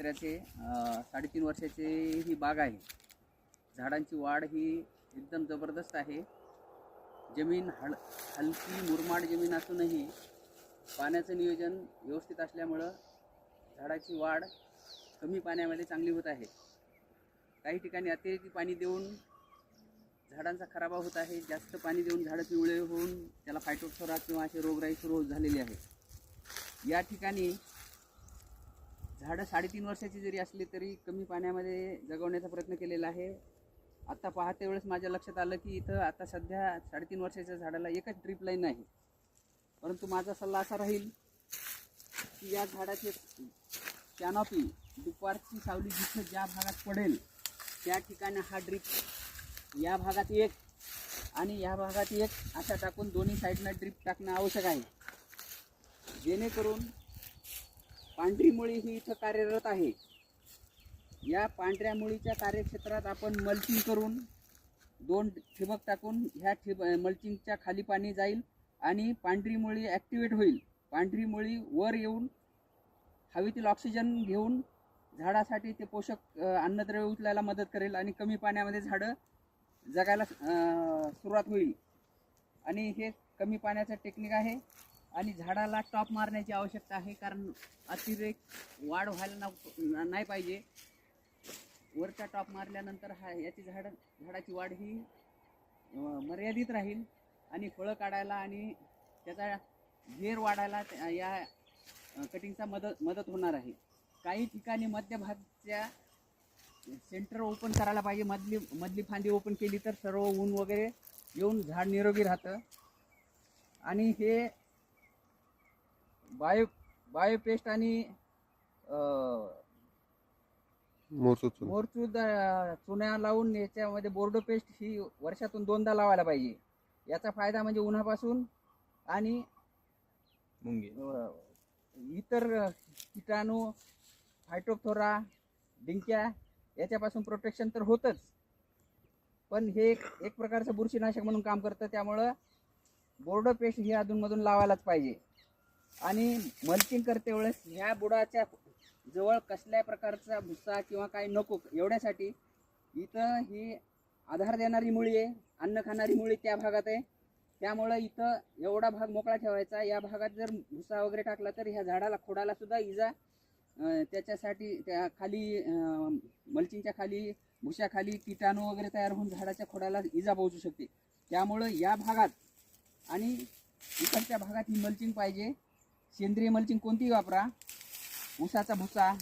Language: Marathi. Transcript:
संत्र्याचे साडेतीन वर्षाचे ही बाग आहे. झाडांची वाढ ही एकदम जबरदस्त आहे. जमीन हल हलकी मुरमाड जमीन असूनही पाण्याचं नियोजन व्यवस्थित असल्यामुळं झाडाची वाढ कमी पाण्यामध्ये चांगली होत आहे. काही ठिकाणी अतिरेकी पाणी देऊन झाडांचा खराबा होत आहे. जास्त पाणी देऊन झाडं पिवळे होऊन त्याला फायटोथोरा किंवा असे रोगराई सुरू झालेली आहे. या ठिकाणी झाडं साडेतीन वर्षाची जरी असली तरी कमी पाण्यामध्ये जगवण्याचा प्रयत्न केलेला आहे. आत्ता पाहते वेळेस माझ्या लक्षात आलं की इथं आता सध्या साडेतीन वर्षाच्या झाडाला एकच ड्रीप लाईन आहे परंतु माझा सल्ला असा राहील की या झाडाचे कॅनॉपी दुपारची सावली जिथं ज्या भागात पडेल त्या ठिकाणी हा ड्रीप या भागात एक आणि या भागात एक असा टाकून दोन्ही साईडनं ड्रीप टाकणं आवश्यक आहे. जेणेकरून पांढरी मुळी ही इथं कार्यरत आहे. या पांढऱ्या मुळीच्या कार्यक्षेत्रात आपण मल्चिंग करून दोन ठिबक टाकून ह्या ठिब मल्चिंगच्या खाली पाणी जाईल आणि पांढरी मुळी ॲक्टिवेट होईल. पांढरी मुळी वर येऊन हवेतील ऑक्सिजन घेऊन झाडासाठी ते पोषक अन्नद्रव्य उचलायला मदत करेल आणि कमी पाण्यामध्ये झाडं जगायला सुरुवात होईल. आणि हे कमी पाण्याचं टेक्निक आहे. आणि झाडाला टॉप मारण्याची आवश्यकता आहे कारण अतिरेक वाढ व्हायला ना नाही पाहिजे. वरचा टॉप मारल्यानंतर हा याची झाड झाडाची वाढ ही मर्यादित राहील. आणि फळं काढायला आणि त्याचा घेर वाढायला या कटिंगचा मदत मदत होणार आहे. काही ठिकाणी मध्यभागच्या सेंटर ओपन करायला पाहिजे. मधली मधली फांदी ओपन केली तर सर्व ऊन वगैरे येऊन झाड निरोगी राहतं. आणि हे बायो बायो पेस्ट आणि मोरचूद अ, चुन्या लावून याच्यामध्ये बोर्डो पेस्ट ही वर्षातून दोनदा लावायला पाहिजे. याचा फायदा म्हणजे उन्हापासून आणि मुंगी. अ, इतर किटाणू फायटोथोरा डिंक्या याच्यापासून प्रोटेक्शन तर होतच. पण हे एक एक प्रकारचं बुरशीनाशक म्हणून काम करतं त्यामुळं बोर्डो पेस्ट ही अधूनमधून लावायलाच पाहिजे. आणि मल्चिंग करते वेळेस ह्या बुडाच्या जवळ कसल्या प्रकारचा भुस्सा किंवा काही नको एवढ्यासाठी इथं ही आधार देणारी मुळी आहे अन्न खाणारी मुळी त्या भागात आहे. त्यामुळं इथं एवढा भाग मोकळा ठेवायचा. या भागात जर भुसा वगैरे टाकला तर ह्या झाडाला खोडाला सुद्धा इजा त्याच्यासाठी त्या खाली मल्चिंगच्या खाली भुशाखाली किटाणू वगैरे तयार होऊन झाडाच्या खोडाला इजा पोहोचू शकते. त्यामुळं या भागात आणि इकडच्या भागात ही मल्चिंग पाहिजे. सेंद्रिय मल्चिंग कोणतीही वापरा. ऊसाचा भुसा.